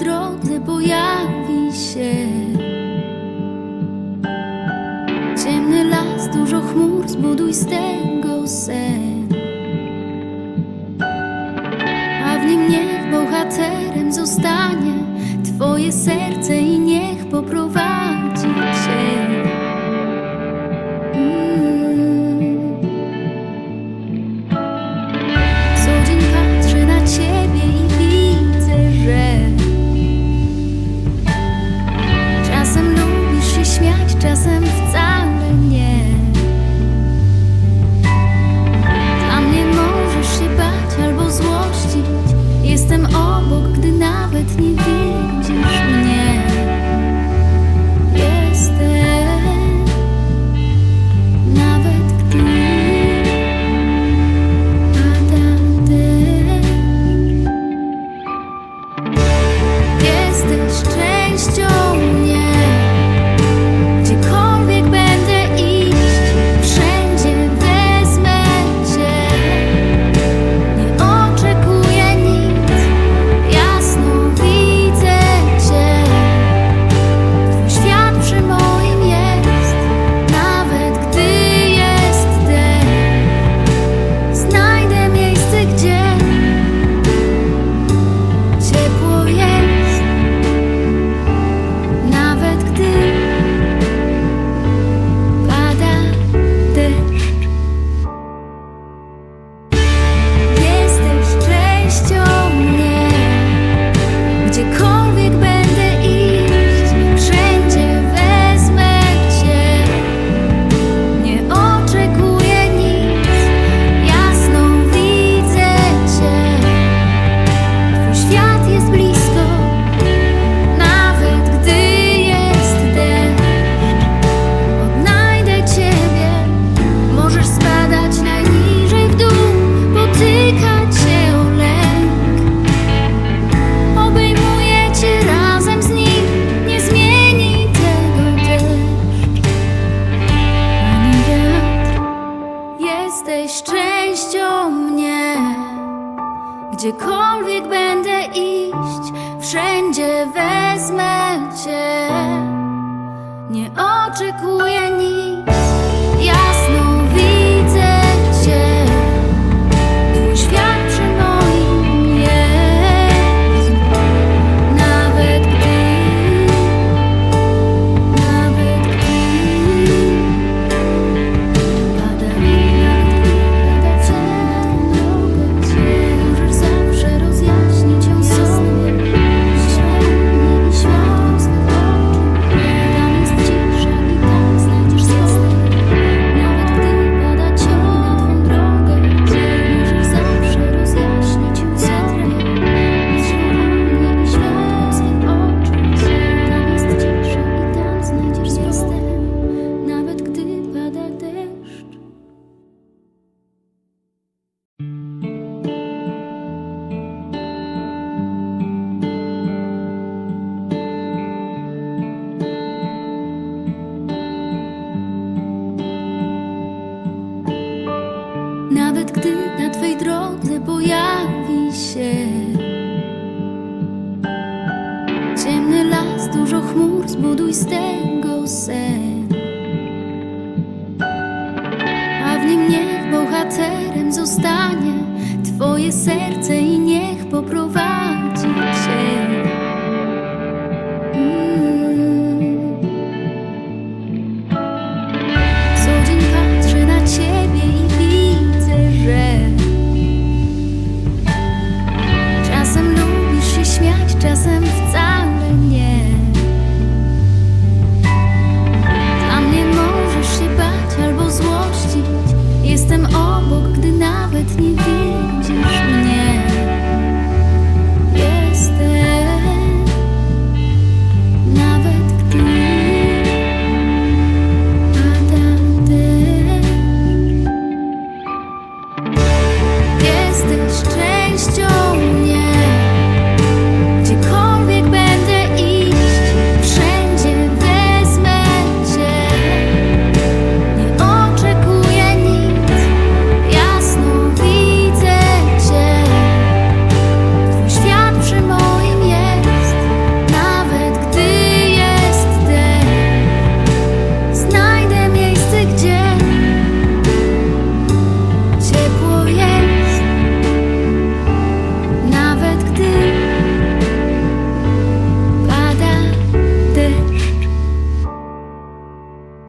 drodze pojawi się. Ciemny las, dużo chmur, zbuduj z tego sen. A w nim niech bohaterem zostanie Twoje serce i niech poprowadzi Cię. jesteś częścią mnie. Gdziekolwiek będę iść, wszędzie wezmę cię. Nie oczekuję. pojawi się. Ciemny las, dużo chmur, zbuduj z tego sen. A w nim niech bohaterem zostanie Twoje serce i niech poprowadzi Cię.